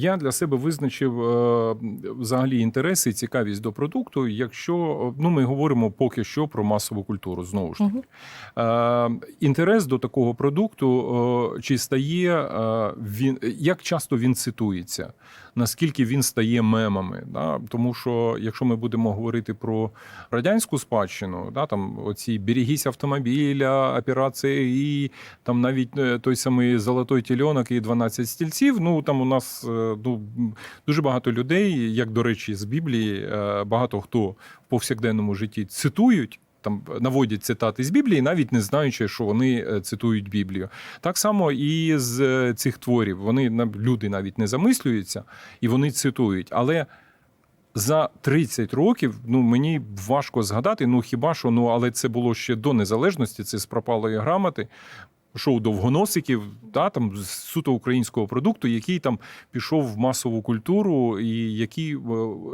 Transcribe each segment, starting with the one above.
Я для себе визначив е, взагалі інтереси і цікавість до продукту, якщо ну ми говоримо поки що про масову культуру знову ж таки. Е, інтерес до такого продукту е, чи стає він як часто він цитується, наскільки він стає мемами? Да? Тому що якщо ми будемо говорити про радянську спадщину, да, там оці берегісь автомобіля, операція і там навіть той самий золотой тільонок і 12 стільців. Ну там у нас ну, дуже багато людей, як до речі, з Біблії, е, багато хто в повсякденному житті цитують. Там наводять цитати з Біблії, навіть не знаючи, що вони е, цитують Біблію. Так само і з е, цих творів. Вони люди навіть не замислюються і вони цитують. Але за 30 років ну мені важко згадати. Ну хіба що ну, але це було ще до незалежності, це з пропалої грамоти. Шоу довгоносиків, да, там суто українського продукту, який там пішов в масову культуру і який е,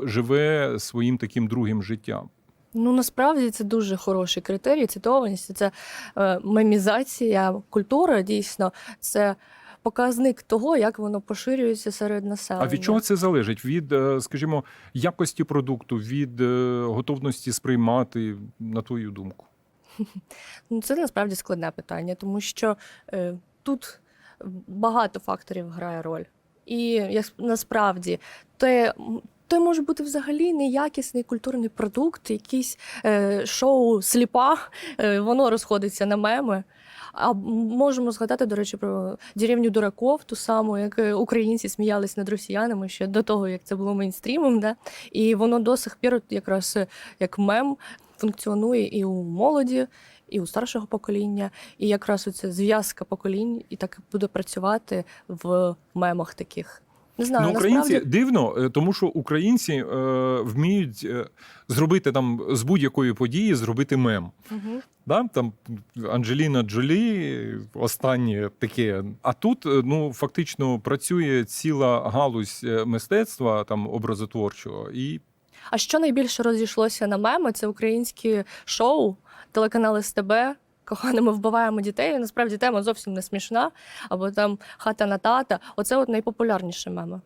живе своїм таким другим життям. Ну насправді це дуже хороший критерій. Цитованість це е, мемізація культури. Дійсно, це показник того, як воно поширюється серед населення. А від чого це залежить? Від, е, скажімо, якості продукту, від е, готовності сприймати, на твою думку? Ну, це насправді складне питання, тому що е, тут багато факторів грає роль. І як насправді те. Це може бути взагалі неякісний культурний продукт, якийсь е, шоу сліпа, е, воно розходиться на меми. А можемо згадати, до речі, про деревню дураков, ту саму, як е, українці сміялись над росіянами ще до того, як це було мейнстрімом. Да? І воно до сих пір якраз е, як мем функціонує і у молоді, і у старшого покоління. І якраз оця зв'язка поколінь і так буде працювати в мемах таких. Не знаю, ну, українці насправді дивно, е, тому що українці е, вміють е, зробити там з будь-якої події зробити мем. Мгм. Да? Там Анджеліна Джолі, останнє таке. А тут е, ну фактично працює ціла галузь е, мистецтва там образотворчого, і А що найбільше розійшлося на меми? Це українські шоу, телеканали СТБ. Кохане, ми вбиваємо дітей. Насправді тема зовсім не смішна. Або там хата на тата. Оце от найпопулярніші меми.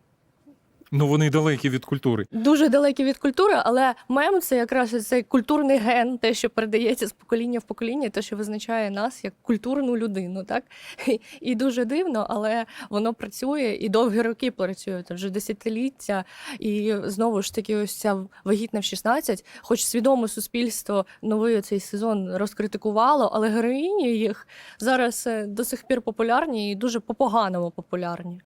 Ну вони далекі від культури. Дуже далекі від культури, але мем це якраз цей культурний ген, те, що передається з покоління в покоління, те, що визначає нас як культурну людину. Так І- дуже дивно, але воно працює і довгі роки працює це вже десятиліття. І знову ж таки, ось ця вагітна в 16, хоч свідомо суспільство новий цей сезон розкритикувало, але героїні їх зараз е, до сих пір популярні і дуже по поганому популярні.